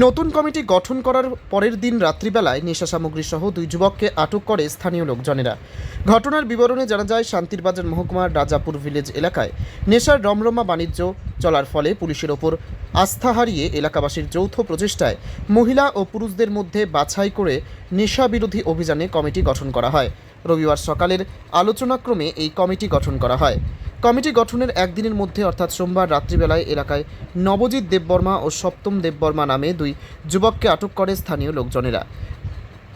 নতুন কমিটি গঠন করার পরের দিন রাত্রিবেলায় নেশা সামগ্রী সহ দুই যুবককে আটক করে স্থানীয় লোকজনেরা। ঘটনার বিবরণে জানা যায়, শান্তিরবাজার মহকুমার রাজাপুর ভিলেজ এলাকায় নেশার রমরমা বাণিজ্য চলার ফলে পুলিশের ওপর আস্থা হারিয়ে এলাকাবাসীর যৌথ প্রচেষ্টায় মহিলা ও পুরুষদের মধ্যে বাছাই করে নেশা বিরোধী অভিযানে কমিটি গঠন করা হয়। রবিবার সকালের আলোচনাক্রমে এই কমিটি গঠন করা হয়। কমিটি গঠনের একদিনের মধ্যে, অর্থাৎ সোমবার রাত্রিবেলায় এলাকায় নবজিৎ দেববর্মা ও সপ্তম দেববর্মা নামে দুই যুবককে আটক করে স্থানীয় লোকজনেরা।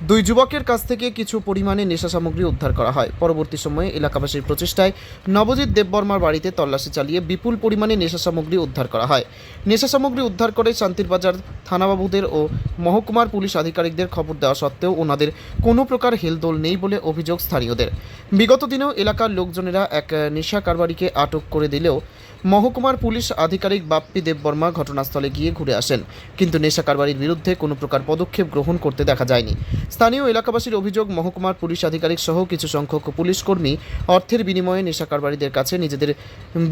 দুই যুবকের কাছ থেকে কিছু পরিমাণে নেশা সামগ্রী উদ্ধার করা হয়। পরবর্তী সময়ে এলাকাবাসীর প্রচেষ্টায় নবজিৎ দেববর্মার বাড়িতে তল্লাশি চালিয়ে বিপুল পরিমাণে নেশা সামগ্রী উদ্ধার করা হয়। নেশা সামগ্রী উদ্ধার করে শান্তিরবাজার থানাবাবুদের ও মহকুমার পুলিশ আধিকারিকদের খবর দেওয়া সত্ত্বেও ওনাদের কোনো প্রকার হেলদোল নেই বলে অভিযোগ স্থানীয়দের। বিগত দিনেও এলাকার লোকজনেরা এক নেশা কারবারিকে আটক করে দিলেও মহকুমার পুলিশ আধিকারিক বাপ্পি দেববর্মা ঘটনাস্থলে গিয়ে ঘুরে আসেন। কিন্তু নেশা কারবারির বিরুদ্ধে কোনো প্রকার পদক্ষেপ গ্রহণ করতে দেখা যায়নি। স্থানীয় এলাকাবাসীর অভিযোগ, মহকুমার পুলিশ আধিকারিক সহ কিছু সংখ্যক পুলিশ কর্মী অর্থের বিনিময়ে নেশা কারবারিদের কাছে নিজেদের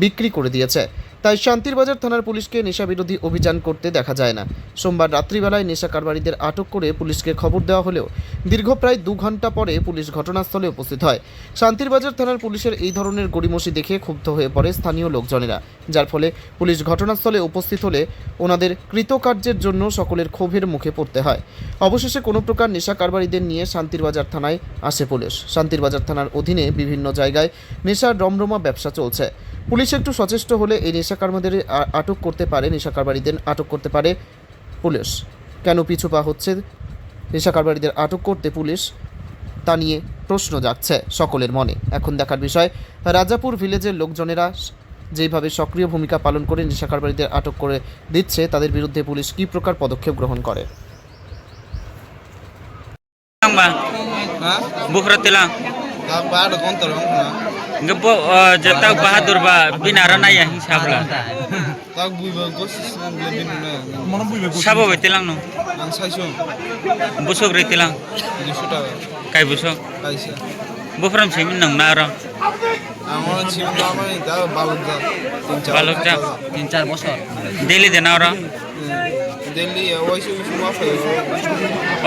বিক্রি করে দিয়েছে। তাই শান্তিরবাজার থানার পুলিশকে নেশা বিরোধী অভিযান করতে দেখা যায় না। সোমবার রাত্রিবেলায় নেশা কারবারিদের আটক করে পুলিশকে খবর দেওয়া হলেও দীর্ঘ প্রায় দু ঘণ্টা পরে পুলিশ ঘটনাস্থলে উপস্থিত হয়। শান্তিরবাজার থানার পুলিশের এই ধরনের গড়িমসি দেখে ক্ষুব্ধ হয়ে পড়ে স্থানীয় লোকজনেরা, যার ফলে পুলিশ ঘটনাস্থলে উপস্থিত হলে ওনাদের কৃতকার্যের জন্য সকলের ক্ষোভের মুখে পড়তে হয়। অবশেষে কোনো প্রকার নেশা কারবারিদের নিয়ে শান্তিরবাজার থানায় আসে পুলিশ। শান্তিরবাজার থানার অধীনে বিভিন্ন জায়গায় নেশার রমরমা ব্যবসা চলছে। পুলিশ একটু সচেষ্ট হলে এই নেশা কারবারিদের আটক করতে পারে, নেশা কারবারিদের আটক করতে পারে পুলিশ। কেন পিছু পা হচ্ছে নেশা কারবারিদের আটক করতে পুলিশ? তা নিয়ে প্রশ্ন যাচ্ছে সকলের মনে। এখন দেখার বিষয়, রাজাপুর ভিলেজের লোকজনেরা যেভাবে সক্রিয় ভূমিকা পালন করে নেশা কারবারিদের আটক করে দিচ্ছে, তাদের বিরুদ্ধে পুলিশ কী প্রকার পদক্ষেপ গ্রহণ করে? Tilang ba? Ha? Bukra tilang. Ang baado kong talong na. Gapo jata bahadur ba binara na ya hisab la. Tak Tag buibag ko sa ang labin na. Sabo ba tilang no? Ang saisyo. Busog ri tilang. Dito ta. Kay busog. Kaisa. Bufram simin nang nara. Da. Tin cha. Balog da. তিন চার বছর Daily din nara.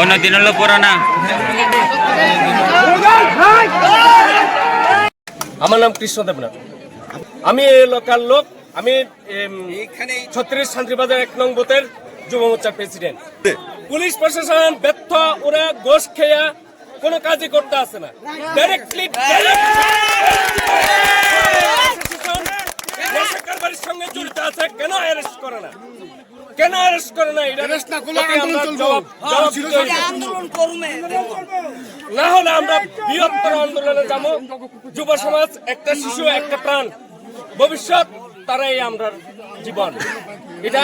Ono dinalo pura na. আমার নাম কৃষ্ণ দেবনাথ। আমি local লোক আমি ছত্রিশ শান্তিবাজার এক নং বুথের যুব মোর্চার প্রেসিডেন্ট পুলিশ প্রশাসন ব্যর্থ ওরা গোশ খেয়া কোনো কাজই করতে আসে না। ডাইরেক্টলি সঙ্গে জড়িত আছে কেন অ্যারেস্ট করে না? কেন অ্যারেস্ট করে না এটা প্রতি আমরা জবাব জবাব দিতে হইবে। না হলে আমরা বৃহত্তর আন্দোলনে যাব। যুব সমাজ একটা শিশু একটা প্রাণ। ভবিষ্যৎ তারাই আমরা জীবন। এটা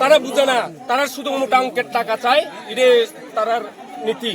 তারা বুঝে না। তারা শুধু মোটা অঙ্কের টাকা চায়। এটা তারার নীতি।